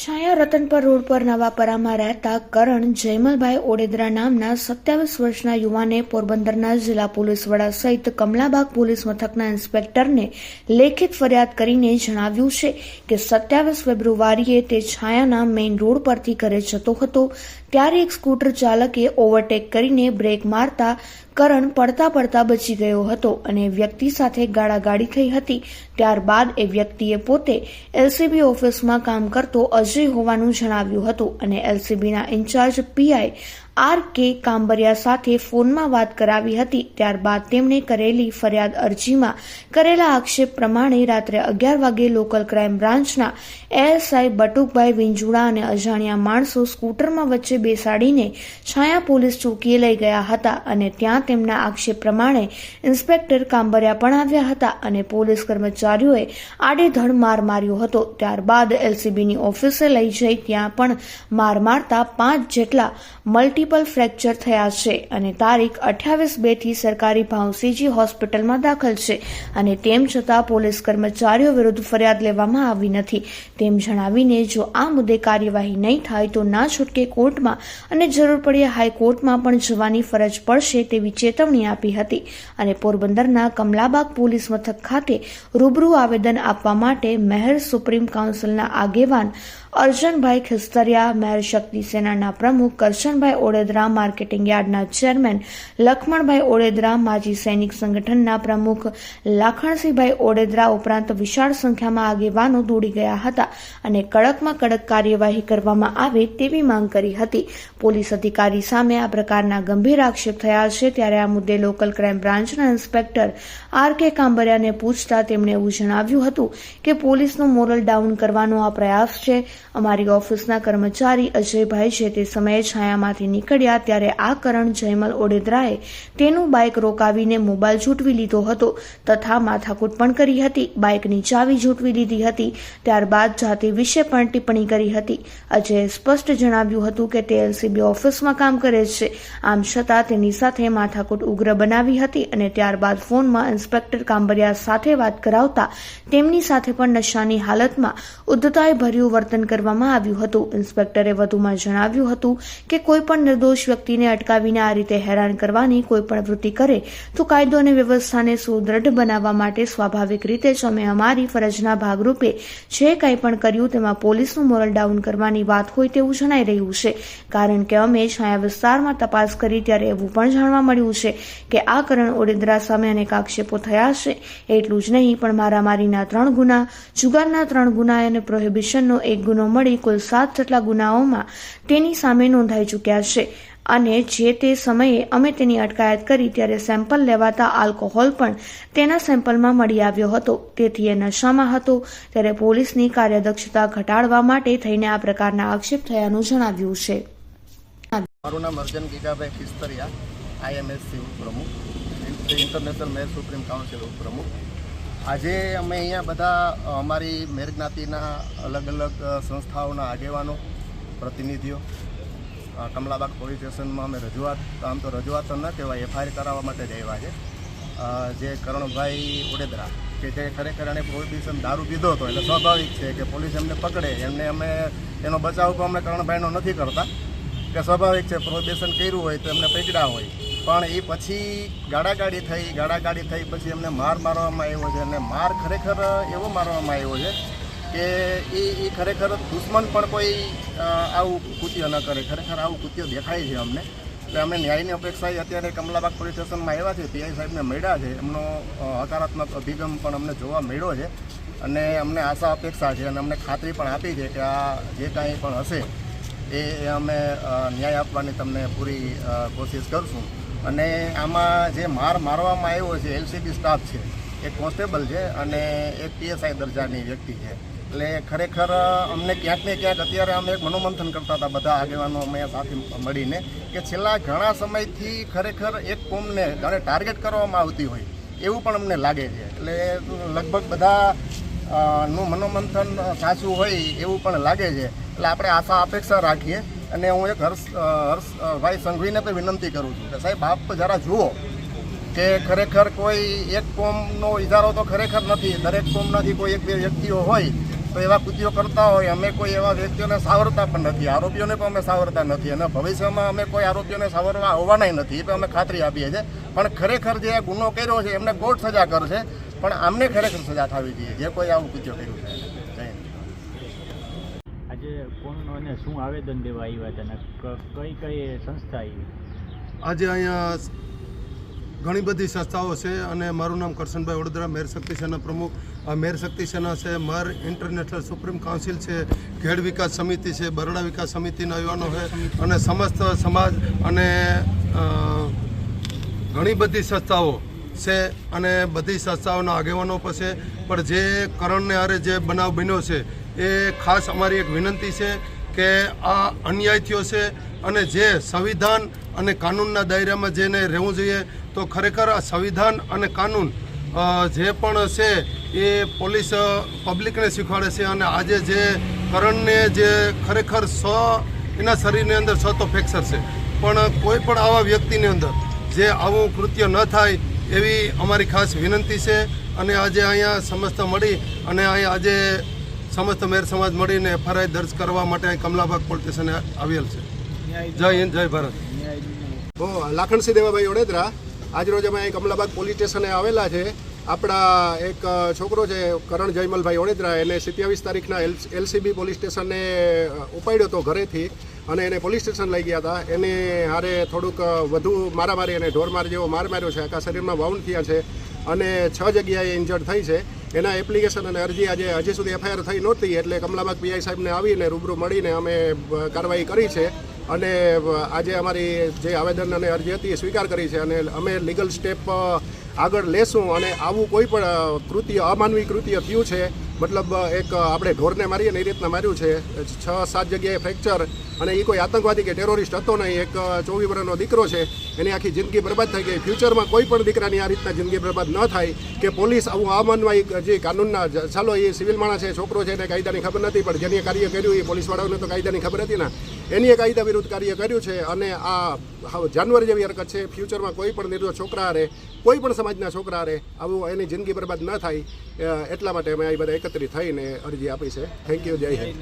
છાયા Ratanpar road પર નવાપરામાં રહેતા કરણ જયમલભાઈ ઓડેદરા નામના સત્યાવીસ વર્ષના યુવાને પોરબંદરના જિલ્લા પોલીસ વડા સહિત કમલાબાગ પોલીસ મથકના ઇન્સ્પેક્ટરને લેખિત ફરિયાદ કરીને જણાવ્યું છે કે સત્યાવીસ ફેબ્રુઆરીએ તે છાયાના મેઇન રોડ પરથી ઘરે જતો હતો. ત્યારે એક સ્કૂટર ચાલકે ઓવરટેક કરીને બ્રેક મારતા કરણ પડતા પડતા બચી ગયો હતો અને વ્યક્તિ સાથે ગાળાગાડી થઈ હતી. ત્યારબાદ એ વ્યક્તિએ પોતે એલસીબી ઓફિસમાં કામ કરતો અજય હોવાનું જણાવ્યું હતું અને એલસીબીના in charge PI R K Kambariya સાથે ફોનમાં વાત કરાવી હતી. ત્યારબાદ તેમણે કરેલી ફરિયાદ અરજીમાં કરેલા આક્ષેપ પ્રમાણે રાત્રે અગિયાર વાગે લોકલ ક્રાઇમ બ્રાન્ચના એએસઆઈ બટુકભાઈ વિંજુડા અને અજાણ્યા માણસો સ્કૂટરમાં વચ્ચે બેસાડીને છાયા પોલીસ ચોકીએ લઈ ગયા હતા અને ત્યાં તેમના આક્ષેપ પ્રમાણે ઇન્સ્પેક્ટર કાંબરિયા પણ આવ્યા હતા અને પોલીસ કર્મચારીઓએ આડેધડ માર માર્યો હતો. ત્યારબાદ એલસીબીની ઓફિસે લઈ જઈ ત્યાં પણ માર મારતા પાંચ જેટલા મલ્ટિપલ ફ્રેક્ચર થયા છે અને તારીખ અઠ્યાવીસ બેથી સરકારી ભાવસીજી હોસ્પિટલમાં દાખલ છે અને તેમ છતાં પોલીસ કર્મચારીઓ વિરુદ્ધ ફરિયાદ લેવામાં આવી નથી. તેમ જણાવીને જો આ મુદ્દે કાર્યવાહી નહીં થાય તો ના છૂટકે કોર્ટમાં અને જરૂર પડ્યે હાઈકોર્ટમાં પણ જવાની ફરજ પડશે તેવી ચેતવણી આપી હતી અને પોરબંદરના કમલાબાગ પોલીસ મથક ખાતે રૂબરૂ આવેદન આપવા માટે મહેર સુપ્રીમ કાઉન્સિલના આગેવાન અર્જનભાઈ ખિસ્તરિયા, મહેર શક્તિ સેનાના પ્રમુખ, કરશનભાઈ ઓડેદરા, માર્કેટિંગ યાર્ડના ચેરમેન, લખમણભાઈ ઓડેદરા, માજી સૈનિક સંગઠનના પ્રમુખ, લાખણસિંહભાઈ ઓડેદરા ઉપરાંત વિશાળ સંખ્યામાં આગેવાનો દોડી ગયા હતા અને કડકમાં કડક કાર્યવાહી કરવામાં આવે તેવી માંગ કરી હતી. પોલીસ અધિકારી સામે આ પ્રકારના ગંભીર આક્ષેપ થયા છે ત્યારે આ મુદ્દે લોકલ ક્રાઇમ બ્રાન્ચના ઇન્સ્પેક્ટર આર કે કાંબરિયાને પૂછતા તેમણે એવું જણાવ્યું હતું કે પોલીસનું મોરલ ડાઉન કરવાનો આ પ્રયાસ છે. અમારી ઓફિસના કર્મચારી અજયભાઈ છે તે સમયે છાયામાંથી નીકળ્યા ત્યારે આ કરણ જયમલ ઓડેદરાએ તેનું બાઇક રોકાવીને મોબાઈલ ઝૂંટવી લીધો હતો તથા માથાકૂટ પણ કરી હતી. બાઇકની ચાવી ઝૂંટવી લીધી હતી. ત્યારબાદ જાતિ વિશે પણ ટિપ્પણી કરી હતી. અજયે સ્પષ્ટ જણાવ્યું હતું કે તે એલસીબી ઓફિસમાં કામ કરે છે. આમ છતાં તેની સાથે માથાકૂટ ઉગ્ર બનાવી હતી અને ત્યારબાદ ફોનમાં ઇન્સ્પેક્ટર કાંબરિયા સાથે વાત કરાવતા તેમની સાથે પણ નશાની હાલતમાં ઉદ્ધતાએ ભર્યું વર્તન કરવામાં આવ્યું હતું. ઇન્સ્પેક્ટરે વધુમાં જણાવ્યું હતું કે કોઈ પણ નિર્દોષ વ્યક્તિને અટકાવીને આ રીતે હેરાન કરવાની કોઈ પણ વૃત્તિ કરે, તો કાયદો અને વ્યવસ્થાને સુદૃઢ બનાવવા માટે સ્વાભાવિક રીતે જ અમે અમારી ફરજના ભાગરૂપે જે કંઈ પણ કર્યું તેમાં પોલીસનું મોરલ ડાઉન કરવાની વાત હોય તેવું જણાઈ રહ્યું છે. કારણ કે અમે છાયા વિસ્તારમાં તપાસ કરી ત્યારે એવું પણ જાણવા મળ્યું છે કે આ કરણ ઓડેદરા સામે અનેક આક્ષેપો થયા છે. એટલું જ નહીં, પણ મારામારીના ત્રણ ગુના, જુગારના ત્રણ ગુના અને પ્રોહિબિશનનો એક ગુનો મળી કુલ સાત જેટલા ગુનાઓમાં તેની સામે નોંધાઈ ચૂક્યા છે. અને જે તે સમયે અમે તેની અટકાયત કરી ત્યારે સેમ્પલ લેવાતા આલ્કોહોલ પણ તેના સેમ્પલમાં મળી આવ્યો હતો. તેથી એ નશામાં હતો. ત્યારે પોલીસની કાર્યદક્ષતા ઘટાડવા માટે થઈને આ પ્રકારના આક્ષેપ થયાનું જણાવ્યું છે. મારું નામ અર્જન ગીગાભાઈ ખિસ્તરિયા આઈએમએસસી ઉપપ્રમુખ ઇન્ટરનેશનલ મેર સુપ્રીમ કાઉન્સિલ ઉપપ્રમુખ. આજે અમે અહીંયા બધા અમારી મેર અલગ અલગ સંસ્થાઓના આગેવાનો, પ્રતિનિધિઓ કમલાબાગ પોલીસ સ્ટેશનમાં અમે રજૂઆત, આમ તો રજૂઆત તો ન કહેવાય, એફઆઈઆર કરાવવા માટે જ આવ્યા છે. જે કરણભાઈ ઓડેદરા, કે જે ખરેખર એણે પ્રોહિબિશન દારૂ પીધો હતો, એટલે સ્વાભાવિક છે કે પોલીસ એમને પકડે, એમને અમે, એનો બચાવ તો અમે કરણભાઈનો નથી કરતા. કે સ્વાભાવિક છે, પ્રોહિબિશન કર્યું હોય તો એમને પકડ્યા હોય. પણ એ પછી ગાડાગાડી થઈ ગાડાગાડી થઈ પછી એમને માર મારવામાં આવ્યો છે અને માર ખરેખર એવો મારવામાં આવ્યો છે કે એ એ ખરેખર દુશ્મન પણ કોઈ આવું કૃત્ય ન કરે. ખરેખર આવું કૃત્ય દેખાય છે અમને. એટલે અમે ન્યાયની અપેક્ષાએ અત્યારે કમલાબાગ પોલીસ સ્ટેશનમાં આવ્યા છે. પીઆઈ સાહેબને મળ્યા છે. એમનો હકારાત્મક અભિગમ પણ અમને જોવા મળ્યો છે અને અમને આશા અપેક્ષા છે અને અમને ખાતરી પણ આપી છે કે આ જે કાંઈ પણ હશે એ એ અમે ન્યાય આપવાની તમને પૂરી કોશિશ કરશું. અને આમાં જે માર મારવામાં આવ્યો છે એલસીબી સ્ટાફ છે એક કોન્સ્ટેબલ છે અને એક પીએસઆઈ દરજાની વ્યક્તિ છે. એટલે ખરેખર અમને ક્યાંક ને ક્યાંક અત્યારે અમે એક મનોમંથન કરતા હતા બધા આગેવાનો, અમે સાથે મળીને, કે છેલ્લા ઘણા સમયથી ખરેખર એક કોમને જાણે ટાર્ગેટ કરવામાં આવતી હોય, એવું પણ અમને લાગે છે. એટલે લગભગ બધા નું મનોમંથન સાચું હોય એવું પણ લાગે છે. એટલે આપણે આશા, અપેક્ષા રાખીએ અને હું એક હર્ષ હર્ષ હર્ષભાઈ સંઘવીને પણ વિનંતી કરું છું કે સાહેબ, આપ જરા જુઓ કે ખરેખર કોઈ એક કોમનો ઇજારો તો ખરેખર નથી. દરેક કોમનાથી કોઈ એક, બે વ્યક્તિઓ હોય તો એવા કૃત્યો કરતા હોય. અમે કોઈ એવા વ્યક્તિઓને સાવરતા પણ નથી. આરોપીઓને પણ અમે સાવરતા નથી. અને ભવિષ્યમાં અમે કોઈ આરોપીઓને સાવરવા આવવાના નથી. એ પણ અમે ખાતરી આપીએ છીએ. પણ ખરેખર જે ગુનો કર્યો છે, એમને કોર્ટ સજા કરશે. પણ આમને ખરેખર સજા થવી જોઈએ. જે કોઈ આવું કૃત્યો કર્યું છે. આજે કોણ અને શું આવેદન દેવા આવ્યા હતા અને કઈ કઈ સંસ્થા આવી આજે અહીંયા ઘણી બધી સંસ્થાઓ છે અને મારું નામ કરશનભાઈ વડોદરા મેર શક્તિ સેના પ્રમુખ. મેર શક્તિ સેના છે, મર ઇન્ટરનેશનલ સુપ્રીમ કાઉન્સિલ છે ખેડ વિકાસ સમિતિ છે, બરોડા વિકાસ સમિતિના યુવાનો છે અને સમસ્ત સમાજ અને ઘણી બધી સંસ્થાઓ છે અને બધી સંસ્થાઓના આગેવાનો પણ છે. પણ જે કરણને હારે જે બનાવ બન્યો છે એ ખાસ અમારી એક વિનંતી છે કે આ અન્યાય થયો છે અને જે સંવિધાન અને કાનૂનના દાયરામાં જેને રહેવું જોઈએ, તો ખરેખર આ સંવિધાન અને કાનૂન જે પણ છે એ પોલીસ પબ્લિકને શીખવાડે છે અને આજે જે કરણને જે ખરેખર સ, એના શરીરની અંદર સ તો ફ્રેક્ચર છે. પણ કોઈ પણ આવા વ્યક્તિની અંદર જે આવું કૃત્ય ન થાય એવી અમારી ખાસ વિનંતી છે અને આજે અહીંયા સમસ્ત મળી અને અહીંયા આજે સમસ્ત મેર સમાજ મળીને ફરિયાદ દર્જ કરવા માટે અહીં કમલાબાગ પોલીસ સ્ટેશને આવેલ છે. જય હિન્દ, જય ભારત. લાખણસિંહ દેવાભાઈ ઓડેદરા આજરોજ અમે અહીં કમલાબાગ પોલીસ સ્ટેશને આવેલા છે. આપણા એક છોકરો છે, કરણ જયમલભાઈ ઓડેદરા એને સિત્યાવીસ તારીખના એલસીબી પોલીસ સ્ટેશને ઉપાડ્યો હતો ઘરેથી અને એને પોલીસ સ્ટેશન લઈ ગયા હતા. એને હારે થોડુંક વધુ મારામારી અને ઢોરમાર જેવો માર માર્યો છે. આખા શરીરમાં વાઉન્ડ થયા છે અને છ જગ્યાએ ઇન્જર્ડ થઈ છે. એના એપ્લિકેશન અને અરજી આજે હજી સુધી એફઆઈઆર થઈ નહોતી, એટલે કમલાબાગ પીઆઈ સાહેબને આવીને રૂબરૂ મળીને અમે કાર્યવાહી કરી છે. અને આજે અમારી જે આવેદન અને અરજી હતી એ સ્વીકાર કરી છે અને અમે લીગલ સ્ટેપ આગળ લેશું અને આવું કોઈ પણ કૃત્ય, અમાનવી કૃત્ય થયું છે મતલબ એક આપણે ઢોરને મારીએ ને એ રીતના માર્યું છે. છ, સાત જગ્યાએ ફ્રેક્ચર અને એ કોઈ આતંકવાદી કે ટેરોરિસ્ટ હતો નહીં. એક ચોવીસ વર્ષનો દીકરો છે. એની આખી જિંદગી બરબાદ થઈ ગઈ. ફ્યુચરમાં કોઈ પણ દીકરાની આ રીતના જિંદગી બરબાદ ન થાય કે પોલીસ આવું અમાનવાઈ જે કાનૂનના ચાલો, એ સિવિલ માણસ છે, છોકરો છે, એને કાયદાની ખબર નથી, પણ જેની કાર્ય કર્યું એ પોલીસવાળાઓને તો કાયદાની ખબર હતી ને. એની એ કાયદા વિરુદ્ધ કાર્ય કર્યું છે અને આ જાનવર જેવી હરકત છે. ફ્યુચરમાં કોઈ પણ નિર્દોષ છોકરા રહે કોઈ પણ સમાજના છોકરા રહે આવું એની જિંદગી બરબાદ ન થાય એટલા માટે અમે આ બધા એકત્રિત થઈને અરજી આપી છે. થેન્ક યુ જય હિન્દ.